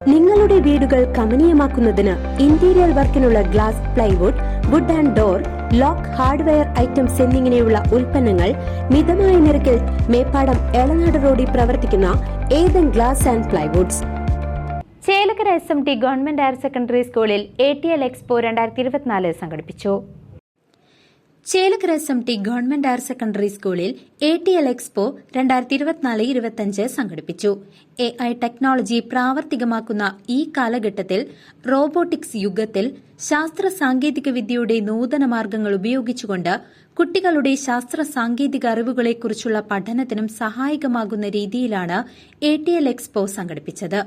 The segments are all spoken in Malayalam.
നിങ്ങളുടെ വീടുകൾ കമനീയമാക്കുന്നതിന് interior വർക്കിനുള്ള glass plywood wood and door lock hardware items എന്നിങ്ങനെയുള്ള ഉൽപ്പന്നങ്ങൾ മിതമായ നിരക്കിൽ മേപ്പാടം എളനാട് റോഡിൽ പ്രവർത്തിക്കുന്ന Ethan glass and plywoods Chelakkara S M T government higher secondary സ്കൂളിൽ എ ടി എൽ എക്സ്പോ രണ്ടായിരത്തി ഇരുപത്തിനാല് സംഘടിപ്പിച്ചു. Chelakkara S T government higher secondary സ്കൂളിൽ എ ടി എൽ എക്സ്പോ രണ്ടായിരത്തി ഇരുപത്തിനാല് ഇരുപത്തിയഞ്ച് സംഘടിപ്പിച്ചു. എ ഐ ടെക്നോളജി പ്രാവർത്തികമാക്കുന്ന ഈ കാലഘട്ടത്തിൽ റോബോട്ടിക്സ് യുഗത്തിൽ ശാസ്ത്ര സാങ്കേതിക വിദ്യയുടെ നൂതന മാർഗങ്ങൾ ഉപയോഗിച്ചുകൊണ്ട് കുട്ടികളുടെ ശാസ്ത്ര സാങ്കേതിക അറിവുകളെക്കുറിച്ചുള്ള പഠനത്തിനും സഹായകമാകുന്ന രീതിയിലാണ് എ ടി എൽ എക്സ്പോ സംഘടിപ്പിച്ചത്.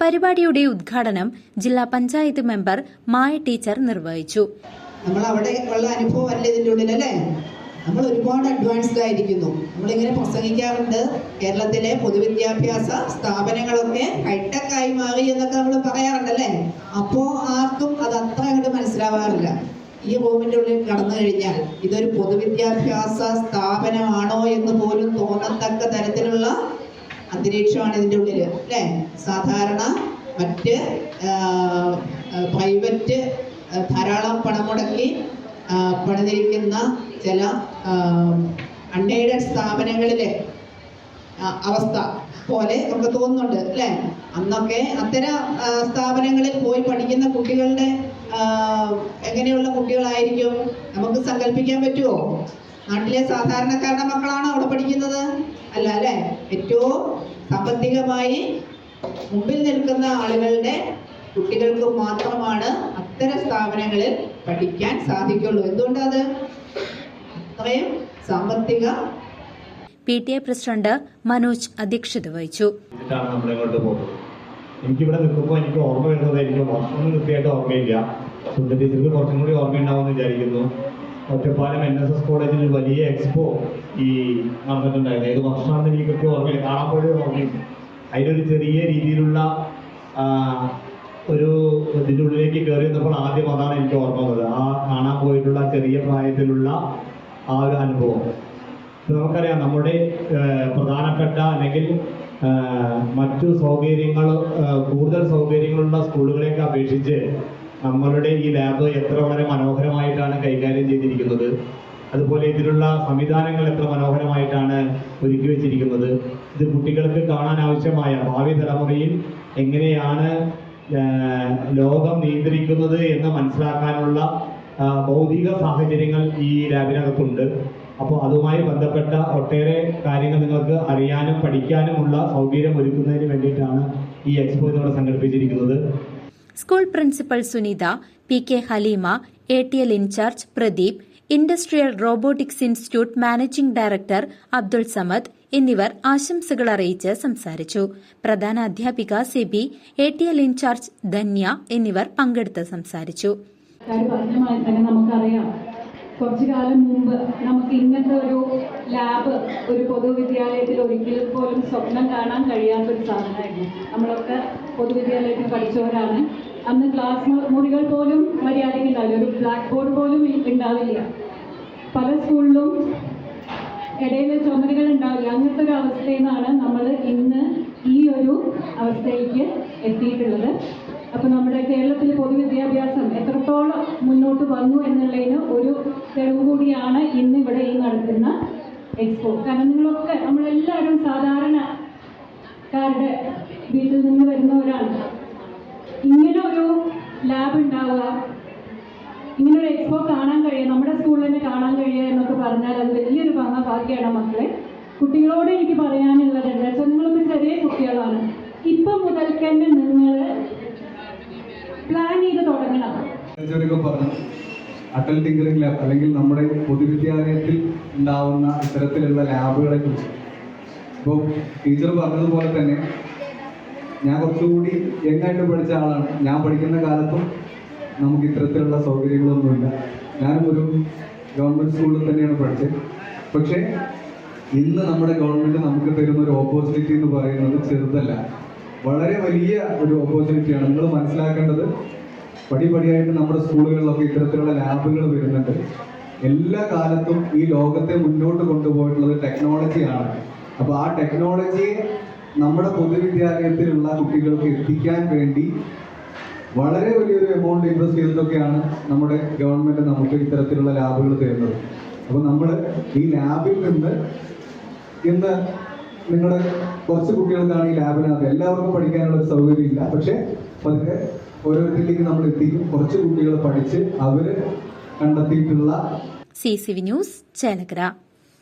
പരിപാടിയുടെ ഉദ്ഘാടനം ജില്ലാ പഞ്ചായത്ത് മെമ്പർ മായ ടീച്ചർ നിർവഹിച്ചു. നമ്മൾ അവിടെ ഉള്ള അനുഭവം അല്ല ഇതിന്റെ ഉള്ളിൽ അല്ലേ? നമ്മൾ ഒരുപാട് അഡ്വാൻസ്ഡ് ആയിരിക്കുന്നു. നമ്മളിങ്ങനെ പ്രസംഗിക്കാറുണ്ട്. കേരളത്തിലെ പൊതുവിദ്യാഭ്യാസ സ്ഥാപനങ്ങളൊക്കെ ഹൈടെക് ആയി മാറി എന്നൊക്കെ നമ്മൾ പറയാറുണ്ടല്ലേ അപ്പോൾ ആർക്കും അത് അത്ര അങ്ങോട്ട് മനസ്സിലാവാറില്ല. ഈ റൂമിന്റെ ഉള്ളിൽ കടന്നു കഴിഞ്ഞാൽ ഇതൊരു പൊതുവിദ്യാഭ്യാസ സ്ഥാപനമാണോ എന്ന് പോലും തോന്നത്തക്ക തരത്തിലുള്ള അന്തരീക്ഷമാണ് ഇതിന്റെ ഉള്ളിൽ അല്ലേ? സാധാരണ മറ്റ് പ്രൈവറ്റ് ധാരാളം പണം മുടക്കി പണിതിരിക്കുന്ന ചില അൺഎയ്ഡഡ് സ്ഥാപനങ്ങളിലെ അവസ്ഥ പോലെ നമുക്ക് തോന്നുന്നുണ്ട് അല്ലേ? അന്നൊക്കെ അത്തരം സ്ഥാപനങ്ങളിൽ പോയി പഠിക്കുന്ന കുട്ടികളുടെ എങ്ങനെയുള്ള കുട്ടികളായിരിക്കും? നമുക്ക് സങ്കല്പിക്കാൻ പറ്റുമോ നാട്ടിലെ സാധാരണക്കാരുടെ മക്കളാണ് അവിടെ പഠിക്കുന്നത്? അല്ല അല്ലേ? ഏറ്റവും സാമ്പത്തികമായി മുമ്പിൽ നിൽക്കുന്ന ആളുകളുടെ കുട്ടികൾക്ക് മാത്രമാണ് അത്തരം സ്ഥാപനങ്ങളിൽ പഠിക്കാൻ സാധിക്കുള്ളൂ. എന്തുകൊണ്ടത്? അത്രയും സാമ്പത്തിക P T A president Manoj അധ്യക്ഷത വഹിച്ചു. എനിക്കിവിടെ നിൽക്കുമ്പോൾ എനിക്ക് ഓർമ്മ വരുന്നത് എനിക്ക് വർഷങ്ങൾ കൃത്യമായിട്ട് ഓർമ്മയില്ല. സുന്ദര ടീച്ചർക്ക് കുറച്ചും കൂടി ഓർമ്മയുണ്ടാവുമെന്ന് വിചാരിക്കുന്നു. ഒറ്റപ്പാലം എൻ എസ് എസ് കോളേജിൽ ഒരു വലിയ എക്സ്പോ ഈ നടന്നിട്ടുണ്ടായിരുന്നു. ഏത് വർഷമാണെന്ന് എനിക്ക് കൃത്യം ഓർമ്മയില്ല. കാണാൻ പോലും ഓർമ്മയില്ല. അതിലൊരു ചെറിയ രീതിയിലുള്ള ഒരു ഇതിന്റെ ഉള്ളിലേക്ക് കയറി വന്നപ്പോൾ ആദ്യം അതാണ് എനിക്ക് ഓർമ്മ വന്നത്. ആ കാണാൻ പോയിട്ടുള്ള ചെറിയ പ്രായത്തിലുള്ള ആ ഒരു അനുഭവം. നമുക്കറിയാം നമ്മുടെ പ്രധാനപ്പെട്ട അല്ലെങ്കിൽ മറ്റു സൗകര്യങ്ങൾ കൂടുതൽ സൗകര്യങ്ങളുള്ള സ്കൂളുകളെയൊക്കെ അപേക്ഷിച്ച് നമ്മളുടെ ഈ ലാബ് എത്ര വളരെ മനോഹരമായിട്ടാണ് കൈകാര്യം ചെയ്തിരിക്കുന്നത്. അതുപോലെ ഇതിലുള്ള സംവിധാനങ്ങൾ എത്ര മനോഹരമായിട്ടാണ് ഒരുക്കി വെച്ചിരിക്കുന്നത്. ഇത് കുട്ടികൾക്ക് കാണാൻ ആവശ്യമായ ഭാവി തലമുറയിൽ എങ്ങനെയാണ് ലോകം നിയന്ത്രിക്കുന്നത് എന്ന് മനസ്സിലാക്കാനുള്ള ഭൗതിക സാഹചര്യങ്ങൾ ഈ ലാബിനകത്തുണ്ട്. അപ്പോൾ അതുമായി ബന്ധപ്പെട്ട ഒട്ടേറെ കാര്യങ്ങൾ നിങ്ങൾക്ക് അറിയാനും പഠിക്കാനുമുള്ള സൗകര്യം ഒരുക്കുന്നതിന് വേണ്ടിയിട്ടാണ് ഈ എക്സ്പോ ഇവിടെ സംഘടിപ്പിച്ചിരിക്കുന്നത്. School principal Sunitha P K Haleema A T L in charge Pradeep industrial robotics institute managing director Abdul Samad എന്നിവർ ആശംസകൾ അറിയിച്ച് സംസാരിച്ചു. പ്രധാന അധ്യാപിക Sebi A T L in charge Dhanya എന്നിവർ പങ്കെടുത്ത് സംസാരിച്ചു. കുറച്ചു കാലം മുമ്പ് നമുക്ക് ഇങ്ങനത്തെ ഒരു ലാബ് ഒരു പൊതുവിദ്യാലയത്തിൽ ഒരിക്കലും പോലും സ്വപ്നം കാണാൻ കഴിയാത്ത ഒരു സാധനമായിരുന്നു. നമ്മളൊക്കെ പൊതുവിദ്യാലയത്തിൽ പഠിച്ചവരാണ്. അന്ന് ക്ലാസ് മുറികൾ പോലും മര്യാദയ്ക്ക് ഉണ്ടാവില്ല. ഒരു ബ്ലാക്ക് ബോർഡ് പോലും ഉണ്ടാവില്ല. പല സ്കൂളിലും ഇടയിൽ ചുമരുകൾ ഉണ്ടാവില്ല. അങ്ങനത്തെ ഒരു അവസ്ഥയിൽ നിന്നാണ് നമ്മൾ ഇന്ന് ഈ ഒരു അവസ്ഥയിലേക്ക് എത്തിയിട്ടുള്ളത്. അപ്പോൾ നമ്മുടെ കേരളത്തിൽ പൊതുവിദ്യാഭ്യാസം എത്രത്തോളം മുന്നോട്ട് വന്നു എന്നുള്ളതിന് ഒരു തെളിവ് കൂടിയാണ് ഇന്ന് ഇവിടെ ഈ നടത്തുന്ന എക്സ്പോ. കാരണം നിങ്ങളൊക്കെ നമ്മളെല്ലാവരും സാധാരണക്കാരുടെ വീട്ടിൽ നിന്ന് വരുന്നവരാണ്. ഇങ്ങനെ ഒരു ലാബ് ഉണ്ടാവുക ഇങ്ങനെ ഒരു എക്സ്പോ കാണാൻ കഴിയുക നമ്മുടെ സ്കൂളിൽ തന്നെ കാണാൻ കഴിയുക എന്നൊക്കെ പറഞ്ഞാൽ അത് വലിയൊരു ഭംഗ ഭാഗ്യമാണ് മക്കളെ. കുട്ടികളോട് എനിക്ക് പറയാനുള്ളത് എന്താ വെച്ചാൽ നിങ്ങളൊക്കെ ചെറിയ കുട്ടികളാണ്. ഇപ്പം മുതൽ തന്നെ നിങ്ങൾ പ്ലാൻ ചെയ്ത് തുടങ്ങണം. അടൽ പറഞ്ഞു. അട്ടൽ ടിങ്കറിംഗ് ലാബ് അല്ലെങ്കിൽ നമ്മുടെ പൊതുവിദ്യാലയത്തിൽ ഉണ്ടാവുന്ന ഇത്തരത്തിലുള്ള ലാബുകളെ കുറിച്ച്. ഇപ്പോൾ ടീച്ചർ പറഞ്ഞതുപോലെ തന്നെ ഞാൻ കുറച്ചുകൂടി യങ്ങായിട്ട് പഠിച്ച ആളാണ്. ഞാൻ പഠിക്കുന്ന കാലത്തും നമുക്ക് ഇത്തരത്തിലുള്ള സൗകര്യങ്ങളൊന്നുമില്ല. ഞാനും ഒരു ഗവൺമെന്റ് സ്കൂളിൽ തന്നെയാണ് പഠിച്ചത്. പക്ഷേ ഇന്ന് നമ്മുടെ ഗവൺമെന്റ് നമുക്ക് തരുന്ന ഒരു ഓപ്പർച്യൂണിറ്റി എന്ന് പറയുന്നത് ചെറുതല്ല. വളരെ വലിയ ഒരു ഓപ്പർച്യൂണിറ്റിയാണ് നിങ്ങൾ മനസ്സിലാക്കേണ്ടത് പടിപടിയായിട്ട് നമ്മുടെ സ്കൂളുകളിലൊക്കെ ഇത്തരത്തിലുള്ള ലാബുകൾ വരുന്നുണ്ട്. എല്ലാ കാലത്തും ഈ ലോകത്തെ മുന്നോട്ട് കൊണ്ടുപോയിട്ടുള്ളത് ടെക്നോളജിയാണ് അപ്പോൾ ആ ടെക്നോളജിയെ നമ്മുടെ പൊതുവിദ്യാലയത്തിലുള്ള കുട്ടികൾക്ക് എത്തിക്കാൻ വേണ്ടി വളരെ വലിയൊരു എമൗണ്ട് ഇൻവെസ്റ്റ് ചെയ്തിട്ടൊക്കെയാണ് നമ്മുടെ ഗവൺമെന്റ് നമുക്ക് ഇത്തരത്തിലുള്ള ലാബുകൾ തരുന്നത്. അപ്പോൾ നമ്മൾ ഈ ലാബിൽ നിന്ന് ഇന്ന് നിങ്ങളുടെ കുറച്ച് കുട്ടികൾക്കാണ് ഈ ലാബിനകത്ത് എല്ലാവർക്കും പഠിക്കാനുള്ള ഒരു സൗകര്യം ഇല്ല പക്ഷേ പതുക്കെ ഓരോരുത്തരിലേക്ക് നമ്മൾ എത്തിക്കും. കുറച്ച് കുട്ടികൾ പഠിച്ച് അവർ കണ്ടെത്തിയിട്ടുള്ള C C V news Chelakkara.